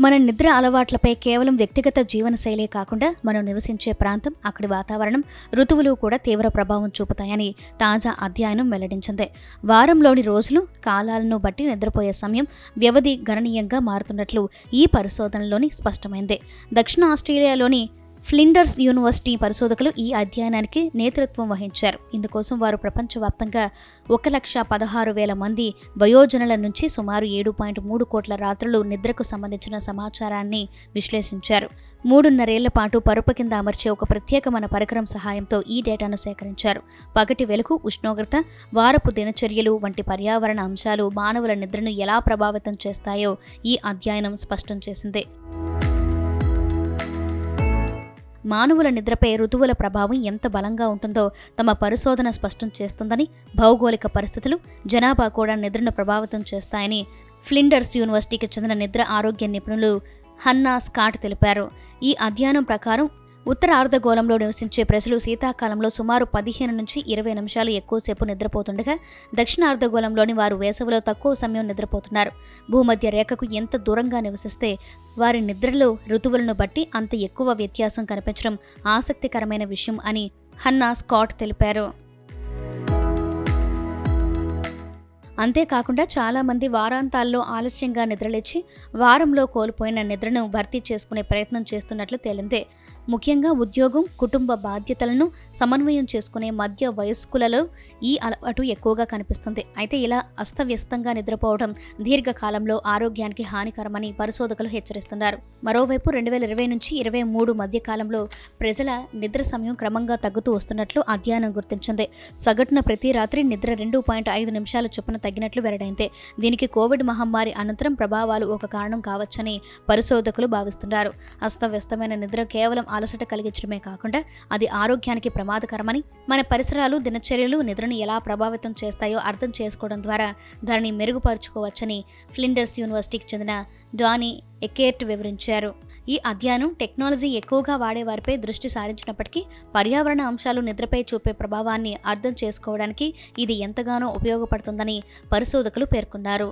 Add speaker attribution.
Speaker 1: మన నిద్ర అలవాట్లపై కేవలం వ్యక్తిగత జీవనశైలే కాకుండా మనం నివసించే ప్రాంతం అక్కడి వాతావరణం ఋతువులు కూడా తీవ్ర ప్రభావం చూపుతాయని తాజా అధ్యయనం వెల్లడించింది. వారంలోని రోజులు కాలాలను బట్టి నిద్రపోయే సమయం వ్యవధి గణనీయంగా మారుతున్నట్లు ఈ పరిశోధనలోని స్పష్టమైంది. దక్షిణ ఆస్ట్రేలియాలోని ఫ్లిండర్స్ యూనివర్సిటీ పరిశోధకులు ఈ అధ్యయనానికి నేతృత్వం వహించారు. ఇందుకోసం వారు ప్రపంచవ్యాప్తంగా ఒక లక్ష పదహారు వేల మంది వయోజనుల నుంచి సుమారు ఏడు పాయింట్ మూడు కోట్ల రాత్రులు నిద్రకు సంబంధించిన సమాచారాన్ని విశ్లేషించారు. మూడున్నరేళ్ళ పాటు పరుపు కింద అమర్చే ఒక ప్రత్యేకమైన పరికరం సహాయంతో ఈ డేటాను సేకరించారు. పగటి వెలుగు ఉష్ణోగ్రత వారపు దినచర్యలు వంటి పర్యావరణ అంశాలు మానవుల నిద్రను ఎలా ప్రభావితం చేస్తాయో ఈ అధ్యయనం స్పష్టం చేసింది. మానవుల నిద్రపై ఋతువుల ప్రభావం ఎంత బలంగా ఉంటుందో తమ పరిశోధన స్పష్టం చేస్తుందని భౌగోళిక పరిస్థితులు జనాభా కూడా నిద్రను ప్రభావితం చేస్తాయని ఫ్లిండర్స్ యూనివర్సిటీకి చెందిన నిద్ర ఆరోగ్య నిపుణులు హన్నా స్కాట్ తెలిపారు. ఈ అధ్యయనం ప్రకారం ఉత్తర అర్ధగోళంలో నివసించే ప్రజలు శీతాకాలంలో సుమారు పదిహేను నుంచి ఇరవై నిమిషాలు ఎక్కువసేపు నిద్రపోతుండగా దక్షిణ అర్ధగోళంలోని వారు వేసవిలో తక్కువ సమయం నిద్రపోతున్నారు. భూమధ్య రేఖకు ఎంత దూరంగా నివసిస్తే వారి నిద్రలో ఋతువులను బట్టి అంత ఎక్కువ వ్యత్యాసం కనిపించడం ఆసక్తికరమైన విషయం అని హన్నా స్కాట్ తెలిపారు. అంతేకాకుండా చాలామంది వారాంతాల్లో ఆలస్యంగా నిద్రలేచి వారంలో కోల్పోయిన నిద్రను భర్తీ చేసుకునే ప్రయత్నం చేస్తున్నట్లు తేలిందే. ముఖ్యంగా ఉద్యోగం కుటుంబ బాధ్యతలను సమన్వయం చేసుకునే మధ్య వయస్కులలో ఈ అలవాటు ఎక్కువగా కనిపిస్తుంది. అయితే ఇలా అస్తవ్యస్తంగా నిద్రపోవడం దీర్ఘకాలంలో ఆరోగ్యానికి హానికరమని పరిశోధకులు హెచ్చరిస్తున్నారు. మరోవైపు రెండు వేల ఇరవై నుంచి ఇరవై మూడు మధ్య కాలంలో ప్రజల నిద్ర సమయం క్రమంగా తగ్గుతూ వస్తున్నట్లు అధ్యయనం గుర్తించింది. సగటున ప్రతి రాత్రి నిద్ర రెండు పాయింట్ ఐదు నిమిషాల చొప్పున తగ్గినట్లు వెల్లడైంది. దీనికి కోవిడ్ మహమ్మారి అనంతరం ప్రభావాలు ఒక కారణం కావచ్చని పరిశోధకులు భావిస్తున్నారు. అస్తవ్యస్తమైన నిద్ర కేవలం అలసట కలిగించడమే కాకుండా అది ఆరోగ్యానికి ప్రమాదకరమని మన పరిసరాలు దినచర్యలు నిద్రను ఎలా ప్రభావితం చేస్తాయో అర్థం చేసుకోవడం ద్వారా దానిని మెరుగుపరుచుకోవచ్చని ఫ్లిండర్స్ యూనివర్సిటీకి చెందిన డానీ ఎకేర్ట్ వివరించారు. ఈ అధ్యయనం టెక్నాలజీ ఎక్కువగా వాడేవారిపై దృష్టి సారించినప్పటికీ పర్యావరణ అంశాలు నిద్రపై చూపే ప్రభావాన్ని అర్థం చేసుకోవడానికి ఇది ఎంతగానో ఉపయోగపడుతుందని పరిశోధకులు పేర్కొన్నారు.